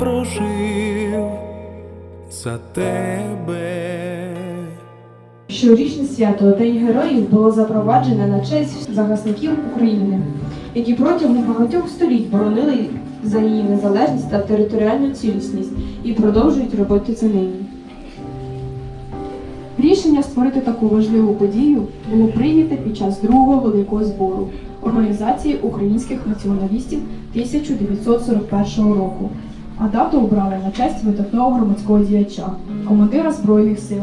прожив за тебе. Щорічне свято День Героїв було запроваджене на честь захисників України, які протягом багатьох століть боронили за її незалежність та територіальну цілісність і продовжують робити це нині. Рішення створити таку важливу подію було прийнято під час другого великого збору Організації українських націоналістів 1941 року. А дату обрали на честь видатного громадського діяча, командира Збройних сил,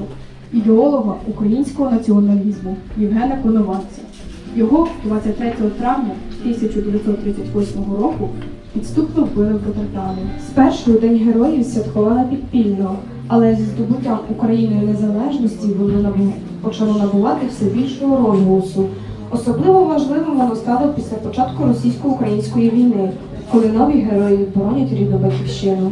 ідеолога українського націоналізму Євгена Коновальця. Його 23 травня 1938 року підступно вбили в Роттердамі. Спершу День Героїв святкували підпільно, але зі здобуттям Україною незалежності воно почало набувати все більшого розголосу. Особливо важливим воно стало після початку російсько-української війни, коли нові герої боронять рідну батьківщину.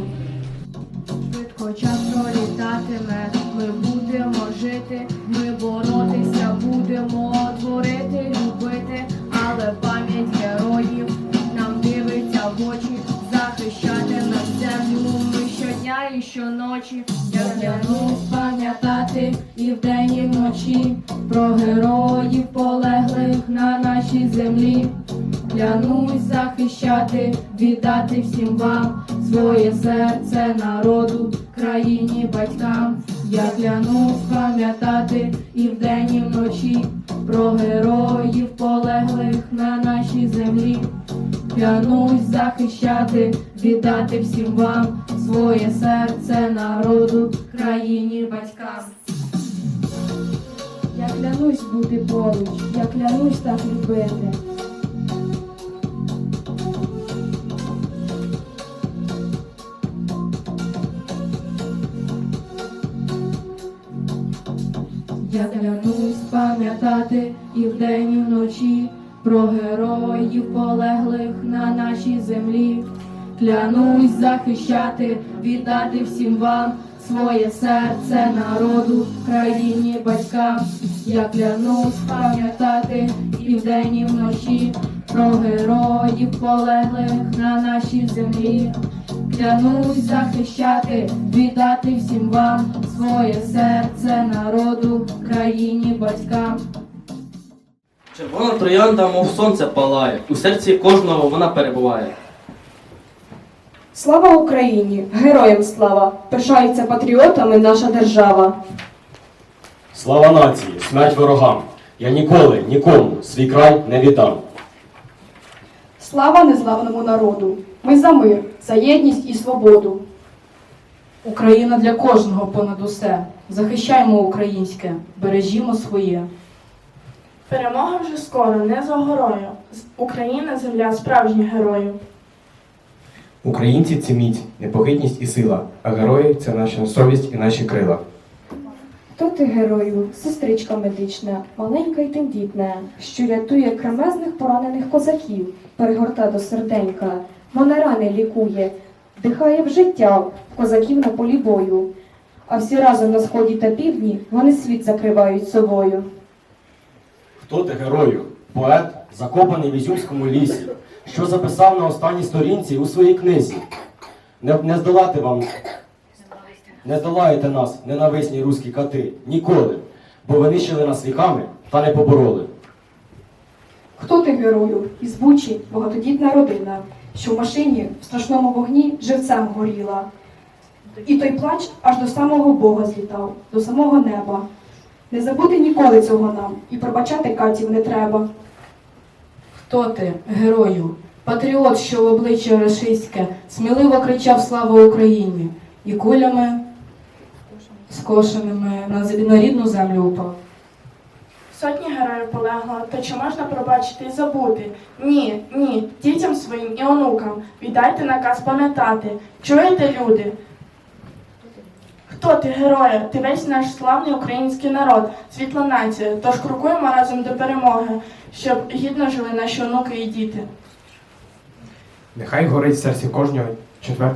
Швидко час пролітатиме, ми будемо жити, ми боротися будемо, творити, любити, але пам'ять героїв нам дивиться в очі, захищати на землю ми щодня і щоночі. Я клянусь пам'ятати і вдень, і вночі про героїв полеглих на нашій землі. Клянусь захищати, віддати всім вам своє серце народу, країні, батькам. Я клянусь пам'ятати і вдень, і вночі про героїв полеглих на нашій землі. Клянусь захищати, віддати всім вам своє серце народу, країні, батькам. Я клянусь бути поруч, я клянусь так любити. Я клянусь пам'ятати і вдень, і вночі про героїв полеглих на нашій землі. Клянусь захищати, віддати всім вам своє серце народу, країні, батькам. Я клянусь пам'ятати і вдень, і вночі про героїв полеглих на нашій землі. Клянусь захищати, віддати всім вам своє серце народу, країні, батькам. Червона троянда, мов сонце палає, у серці кожного вона перебуває. Слава Україні! Героям слава! Пишається патріотами наша держава. Слава нації, смерть ворогам! Я ніколи нікому свій край не віддам. Слава незламному народу! Ми за мир, за єдність і свободу. Україна для кожного понад усе. Захищаймо українське, бережімо своє. Перемога вже скоро, не за горою. Україна земля справжніх героїв. Українці це міць, непохитність і сила, а герої це наша совість і наші крила. Хто ти герою, сестричка медична, маленька й тендітна, що рятує кремезних поранених козаків, перегорта до серденька, вона рани лікує, вдихає в життя козаків на полі бою. А всі разом на сході та півдні вони світ закривають собою. Хто ти герою? Поет, закопаний в Ізюмському лісі, що записав на останній сторінці у своїй книзі. Не, не здолати вам, не здолаєте нас, ненависні руські кати, ніколи, бо ви нищили нас віками та не побороли. Хто ти герою? Із Бучі багатодітна родина, що в машині в страшному вогні живцем горіла. І той плач аж до самого Бога злітав, до самого неба. Не забути ніколи цього нам, і пробачати катів не треба. Хто ти, герою? Патріот, що в обличчя рашистське, сміливо кричав Слава Україні, і кулями скошеними на, рідну землю упав. Сотні героїв полегло, то чи можна пробачити і забути? Ні, ні, дітям своїм і онукам віддайте наказ пам'ятати. Чуєте, люди? Хто ти, героя? Ти весь наш славний український народ, світла нація. Тож крокуємо разом до перемоги, щоб гідно жили наші онуки і діти. Нехай горить в серці кожного четвер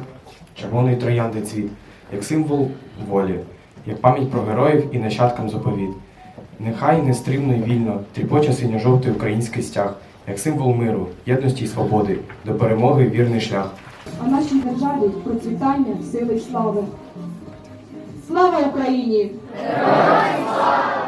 червоної троянди цвіт, як символ волі, як пам'ять про героїв і нащадкам заповіт. Нехай нестримно і вільно тріпоче синьо-жовтий український стяг, як символ миру, єдності і свободи, до перемоги вірний шлях. А нашій державі процвітання, сили й слави. Слава Україні! Героям